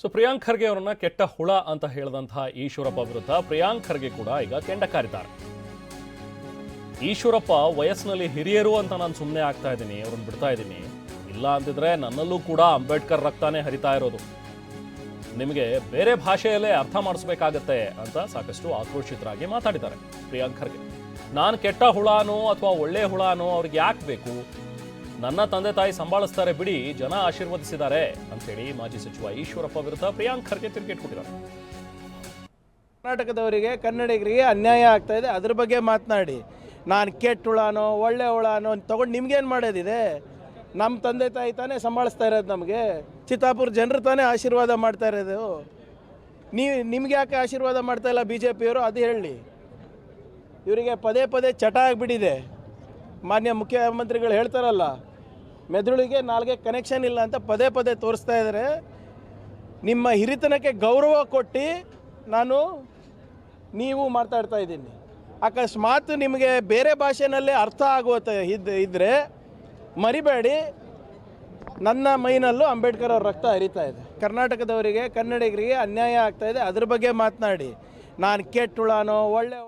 So Priyank Kharge ಅವರನ್ನ ಕೆಟ್ಟ ಹುಳ ಅಂತ ಹೇಳಿದಂತಹ ಈಶ್ವರಪ್ಪ ವಿರುದ್ಧ ಪ್ರಿಯಾಂಕ್ ಖರ್ಗೆ ಕೂಡ ಈಗ ಕೆಂಡ ಕಾರಿದ್ದಾರೆ ಈಶ್ವರಪ್ಪ ವಯಸ್ಸಿನಲ್ಲಿ ಹಿರಿಯರು ಅಂತ ನಾನು ಸುಮ್ಮನೆ ಆಗ್ತಾ ಇದ್ದೀನಿ, ಅವ್ರನ್ನ ಬಿಡ್ತಾ ಇದ್ದೀನಿ. ಇಲ್ಲ ಅಂತಿದ್ರೆ ನನ್ನಲ್ಲೂ ಕೂಡ ಅಂಬೇಡ್ಕರ್ ರಕ್ತಾನೇ ಹರಿತಾ ಇರೋದು. ನಿಮಗೆ ಬೇರೆ ಭಾಷೆಯಲ್ಲೇ ಅರ್ಥ ಮಾಡಿಸ್ಬೇಕಾಗತ್ತೆ ಅಂತ ಸಾಕಷ್ಟು ಆಕ್ರೋಶಿತರಾಗಿ ಮಾತಾಡಿದ್ದಾರೆ ಪ್ರಿಯಾಂಕ್ ಖರ್ಗೆ ನಾನು ಕೆಟ್ಟ ಹುಳಾನೋ ಅಥವಾ ಒಳ್ಳೆ ಹುಳನೋ ಅವ್ರಿಗೆ ಯಾಕೆ ಬೇಕು? ನನ್ನ ತಂದೆ ತಾಯಿ ಸಂಭಾಳಿಸ್ತಾರೆ ಬಿಡಿ, ಜನ ಆಶೀರ್ವದಿಸಿದ್ದಾರೆ ಅಂತೇಳಿ ಮಾಜಿ ಸಚಿವ ಈಶ್ವರಪ್ಪ ವಿರುದ್ಧ ಪ್ರಿಯಾಂಕ್ ಖರ್ಗೆ ತಿರುಗೇಟ್ ಕೊಟ್ಟಿದ್ದಾರೆ. ಕರ್ನಾಟಕದವರಿಗೆ ಕನ್ನಡಿಗರಿಗೆ ಅನ್ಯಾಯ ಆಗ್ತಾ ಇದೆ. ಅದ್ರ ಬಗ್ಗೆ ಮಾತನಾಡಿ. ನಾನು ಕೆಟ್ಟ ಹುಳಾನೋ ಒಳ್ಳೆ ಹುಳಾನೋ ತೊಗೊಂಡು ನಿಮ್ಗೇನು ಮಾಡೋದಿದೆ? ನಮ್ಮ ತಂದೆ ತಾಯಿ ತಾನೇ ಸಂಭಾಳಿಸ್ತಾ ಇರೋದು ನಮಗೆ. ಚಿತ್ತಾಪುರ ಜನರು ತಾನೇ ಆಶೀರ್ವಾದ ಮಾಡ್ತಾ ಇರೋದು. ನೀವು, ನಿಮ್ಗೆ ಯಾಕೆ ಆಶೀರ್ವಾದ ಮಾಡ್ತಾ ಇಲ್ಲ ಬಿ ಜೆ ಪಿಯವರು ಅದು ಹೇಳಿ. ಇವರಿಗೆ ಪದೇ ಪದೇ ಚಟ ಆಗಿಬಿಟ್ಟಿದೆ. ಮಾನ್ಯ ಮುಖ್ಯಮಂತ್ರಿಗಳು ಹೇಳ್ತಾರಲ್ಲ, ಮೆದುಳಿಗೆ ನಾಲ್ಗೆ ಕನೆಕ್ಷನ್ ಇಲ್ಲ ಅಂತ ಪದೇ ಪದೇ ತೋರಿಸ್ತಾ ಇದ್ದಾರೆ ನಿಮ್ಮ ಹಿರಿತನಕ್ಕೆ ಗೌರವ ಕೊಟ್ಟು ನಾನು ನೀವು ಮಾತಾಡ್ತಾ ಇದ್ದೀನಿ. ಅಕಸ್ಮಾತ್ ನಿಮಗೆ ಬೇರೆ ಭಾಷೆನಲ್ಲೇ ಅರ್ಥ ಆಗುವಂಥ ಇದ್ದ ಇದ್ದರೆ ಮರಿಬೇಡಿ. ನನ್ನ ಮೈನಲ್ಲೂ ಅಂಬೇಡ್ಕರ್ ಅವ್ರ ರಕ್ತ ಹರಿತಾ ಇದೆ. ಕರ್ನಾಟಕದವರಿಗೆ, ಕನ್ನಡಿಗರಿಗೆ ಅನ್ಯಾಯ ಆಗ್ತಾ ಇದೆ. ಅದ್ರ ಬಗ್ಗೆ ಮಾತನಾಡಿ. ನಾನು ಕೆಟ್ಟುಳಾನೋ ಒಳ್ಳೆ